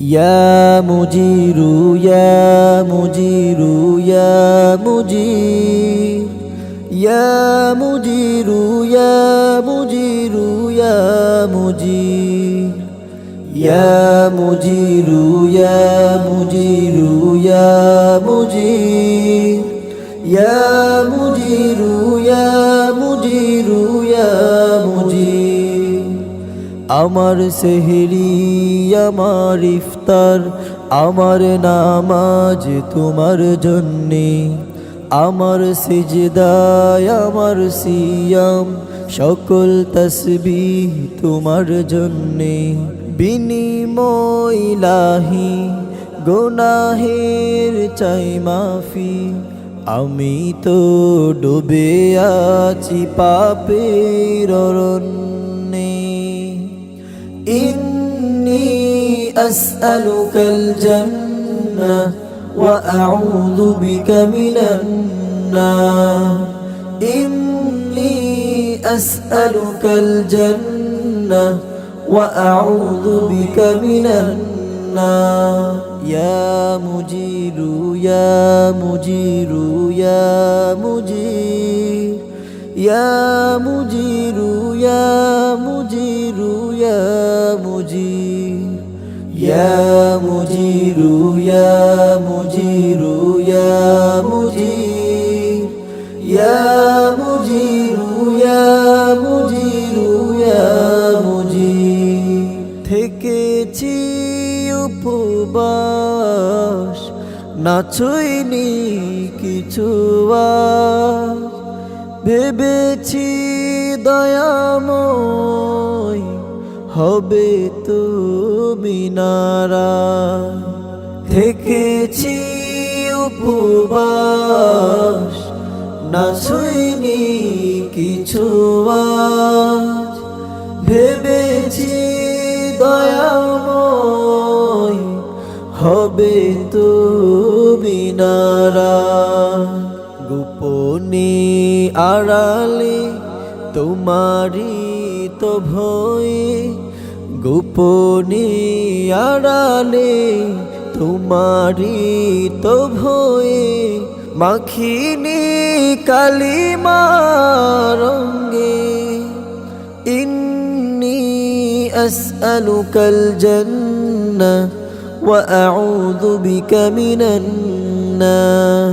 يا مجير يا مجير يا مجير يا مجير يا مجير يا مجير يا مجير يا مجير يا مجير يا مجير يا مجير يا مجير আমার সেহরি, আমার ইফতার, আমার নামাজ তোমার জন্যে। আমার সিজদায়, আমার সিয়াম, সকল তসবি তোমার জন্যে। বিনিময় লাহি গোনাহের চাই মাফি। আমি তো ডুবে আছি পাপের إني أسألك الجنة وأعوذ بك من النار. إني أسألك الجنة وأعوذ بك من النار. يا مجير يا مجير يا مجير يا مجير يا مجير يا مجير يا مجير يا مجير يا مجير يا مجير يا مجير يا مجير থেকেছি উপবাস নাচইনি কিছু আর ভেবেছি দয়াময় হবে তো মিনারা থেকেছি উপবাস, না শুইনি কিছু ভেবেছি দয়াময় হবে তো মিনারা গোপনে আড়ালে তোমারি তো ভয়ে। গোপনে আড়ালে তোমারি তো ভয়ে। মাখিনি কালিমা রঙ্গে ইন্নি আসআলুকাল জান্নাহ ওয়া আউযু বিকা মিনান্নার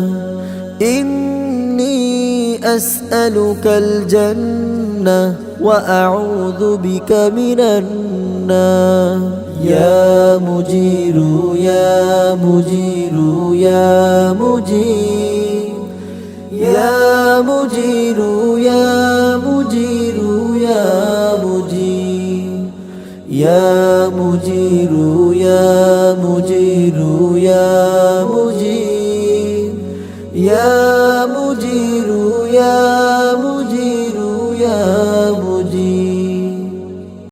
إني أسألك الجنة وأعوذ بك من النار. يا مجير يا مجير يا مجير. يا مجير يا مجير يا مجير. يا مجير يا مجير يا مجير. مجير يا مجير يا مجير